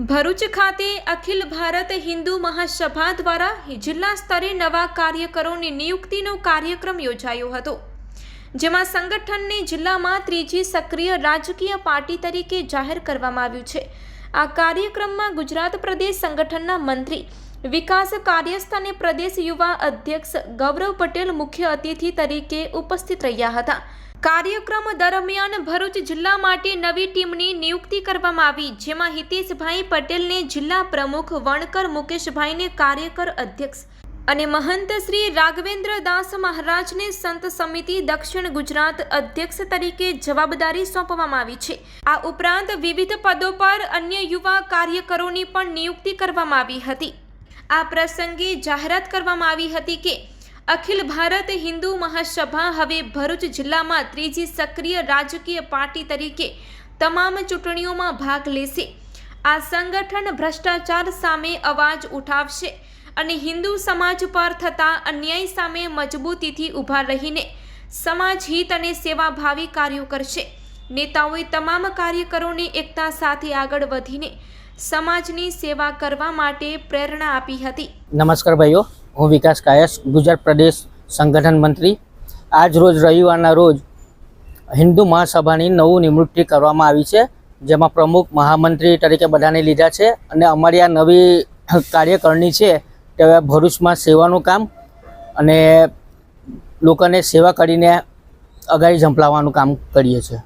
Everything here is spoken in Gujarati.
ભરૂચ ખાતે અખિલ ભારત હિન્દુ મહાસભા દ્વારા જિલ્લા સ્તરે નવા કાર્યકરોની નિયુક્તિનો કાર્યક્રમ યોજાયો હતો, જેમાં સંગઠનને જિલ્લામાં ત્રીજી સક્રિય રાજકીય પાર્ટી તરીકે જાહેર કરવામાં આવ્યું છે. આ કાર્યક્રમમાં ગુજરાત પ્રદેશ સંગઠનના મંત્રી, વિકાસ કાર્યસ્થ અને પ્રદેશ યુવા અધ્યક્ષ ગૌરવ પટેલ મુખ્ય અતિથિ તરીકે ઉપસ્થિત રહ્યા હતા. કાર્યક્રમ દરમિયાન ભરૂચ જિલ્લા માટે નવી ટીમની નિયુક્તિ કરવામાં આવી, જેમાં હિતેશભાઈ પટેલને જિલ્લા પ્રમુખ, વણકર મુકેશભાઈને કાર્યકર અધ્યક્ષ અને મહંત શ્રી રાઘવેન્દ્ર દાસ મહારાજને સંત સમિતિ દક્ષિણ ગુજરાત અધ્યક્ષ તરીકે જવાબદારી સોંપવામાં આવી છે. આ ઉપરાંત વિવિધ પદો પર અન્ય યુવા કાર્યકરોની પણ નિયુક્તિ કરવામાં આવી હતી. આ પ્રસંગે જાહેરાત કરવામાં આવી હતી કે અખિલ ભારત હિન્દુ મહાસભા હવે ભરૂચ જિલ્લામાં ત્રીજી સક્રિય રાજકીય પાર્ટી તરીકે તમામ ચૂંટણીઓમાં ભાગ લેશે. આ સંગઠન ભ્રષ્ટાચાર સામે અવાજ ઉઠાવશે અને હિન્દુ સમાજ પર થતા અન્યાય સામે મજબૂતીથી ઊભા રહીને સમાજ હિત અને સેવાભાવી કાર્યો કરશે. નેતાઓએ તમામ કાર્યકરોને એકતા સાથે આગળ વધીને સમાજની સેવા કરવા માટે પ્રેરણા આપી હતી. નમસ્કાર ભાઈઓ. હું વિકાસ કાયસ, ગુજરાત પ્રદેશ સંગઠન મંત્રી. આજ રોજ રવિવારના રોજ હિન્દુ મહાસભાની નવું નિમૃત્તિ કરવામાં આવી છે, જેમાં પ્રમુખ મહામંત્રી તરીકે બધાને લીધા છે અને અમારી આ નવી કાર્યકરણી છે તે ભરૂચમાં સેવાનું કામ અને લોકોને સેવા કરીને અગાડી ઝંપલાવવાનું કામ કરીએ છીએ.